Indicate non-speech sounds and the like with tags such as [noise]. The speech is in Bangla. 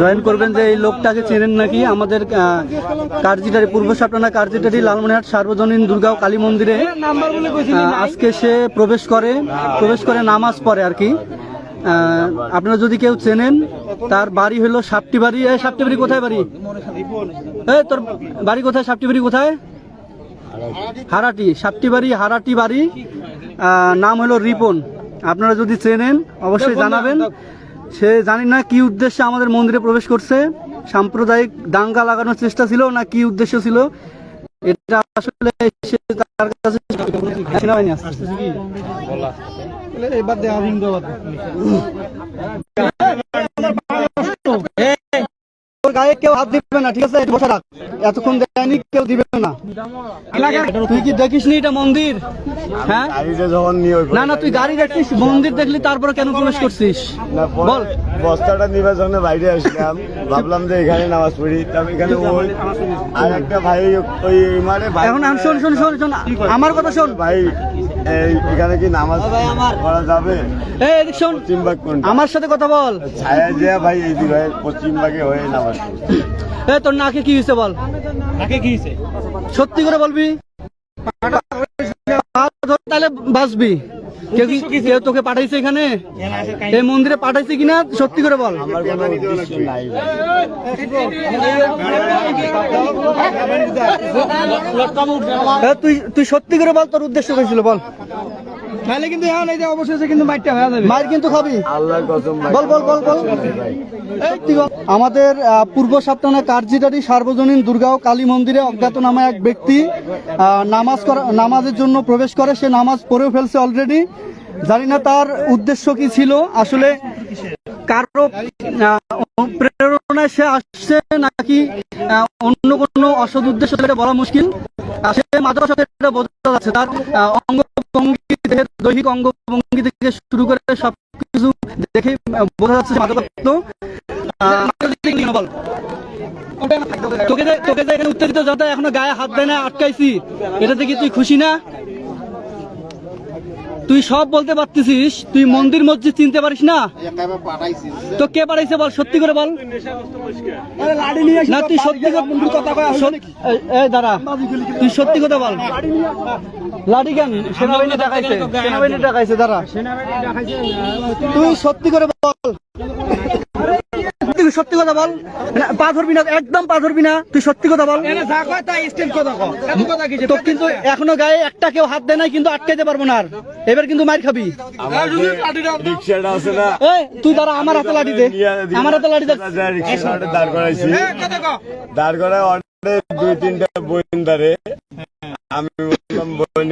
জয়েন করবেন যে এই লোকটাকে চেনেন নাকি? আমাদের আহ, কার্জিটারি পূর্ব সাপটানা কার্জিটারি লালমনিহাট সার্বজনীন দুর্গাও কালী মন্দিরে আজকে সে প্রবেশ করে প্রবেশ করে নামাজ পড়ে আর কি। আপনারা যদি কেউ চেনেন তার বাড়ি হলো সাপটি বাড়ি এই সাপটি বাড়ি কোথায় বাড়ি? এই তোর বাড়ি কোথায়? সাপটি বাড়ি কোথায়? হারাটি সাপটি বাড়ি হারাটি বাড়ি। নাম হলো রিপন। আপনারা যদি চেনেন অবশ্যই জানাবেন। সে জানি না কি উদ্দেশ্যে আমাদের মন্দিরে প্রবেশ করছে। সাম্প্রদায়িক দাঙ্গা লাগানোর চেষ্টা ছিল না কি উদ্দেশ্য ছিল? এটা আসলে সে তার কাছে সেনাবাহিনী আসছে। এবার [laughs] গায়ে কেউ হাত দিবে না ঠিক আছে? এটা বসে রাখ এতক্ষণ দেয়নি কেউ দিবে না। তুই কি দেখিস নি এটা মন্দির? হ্যাঁ? না না তুই গাড়ি দেখছিস মন্দির দেখলি তারপরে কেন প্রবেশ করছিস? না, বল। বস্তাটা নিবার জন্য বাইরে আসলাম। ভাবলাম যে এখানে নামাজ পড়ি। তারপর এখানে ওই আর একটা ভাই ওই মানে ভাই এখন শোন শোন শোন শোন আমার কথা শোন। ভাই এখানে কি নামাজ পড়া যাবে পশ্চিম আমার সাথে কথা বল ছায়া যে ভাই এই ভাই পশ্চিম হয়ে নামাজ এ তোর নাকে কি হয়েছে বল নাকে কি হয়েছে সত্যি করে বলবি তাহলে বাঁচবি কেউ কি কেউ তোকে পাঠাইছে এখানে এই মন্দিরে পাঠাইছে কিনা সত্যি করে বল এ, তুই তুই সত্যি করে বল তোর উদ্দেশ্য হয়েছিল বল। তাহলে কিন্তু এখন এই যে অবশেষে কিন্তু মাইটটা হয়ে যাবে। মায়ের কিন্তু খাবি। আল্লাহর কসম বল বল বল বল। আমাদের পূর্ব সাপ্তাহে কার্জিটারি সার্বজনীন দুর্গাও কালী মন্দিরে অজ্ঞাত অজ্ঞাতনামা এক ব্যক্তি আহ, নামাজ করা নামাজের জন্য প্রবেশ করে। সে নামাজ পড়েও ফেলছে অলরেডি জানি না তার উদ্দেশ্য কি ছিল। আসলে কারও প্রেরণায় সে আসছে নাকি অন্য কোনো অসৎ উদ্দেশ্য এটা বলা মুশকিল? সে মাদ্রাসা এটা বোঝা যাচ্ছে। তার অঙ্গভঙ্গি দেহের দৈহিক অঙ্গভঙ্গি থেকে শুরু করে সবকিছু দেখে বোঝা যাচ্ছে সে মাদকাসক্ত। তোকে তোকে এখানে উত্তেজিত যাতে এখনও গায়ে হাত দেয় না, আটকাইছি এটা দেখি তুই খুশি না? তুই সব বলতে পারতেছিস তুই মন্দির মসজিদ চিনতে পারিস না? তো কে পাঠাইছে বল সত্যি করে বল। না তুই সত্যি দাঁড়া। তুই সত্যি কথা বল। লাঠি কেন? সেনাবাহিনী ডাকাইছে সেনাবাহিনী ডাকাইছে দাঁড়া। তুই সত্যি করে বল। তুই সত্যি কথা বল। পা ধরবি না একদম পা ধরবি না তুই সত্যি কথা বল। এনে যা কয় তাই স্ট্যান্ড কথা কও এত কথা কি তো কিন্তু এখনও গায়ে একটা কেউ হাত দেয় নাই কিন্তু আটকাইতে পারব না আর। এবার কিন্তু মার খাবি। তুই দাঁড়া আমার হাতে লাঠি দে। আমার হাতে লাঠি দে। দাঁড় করাইছি। দাঁড় করায় দুই তিনটা বইন আমি বললাম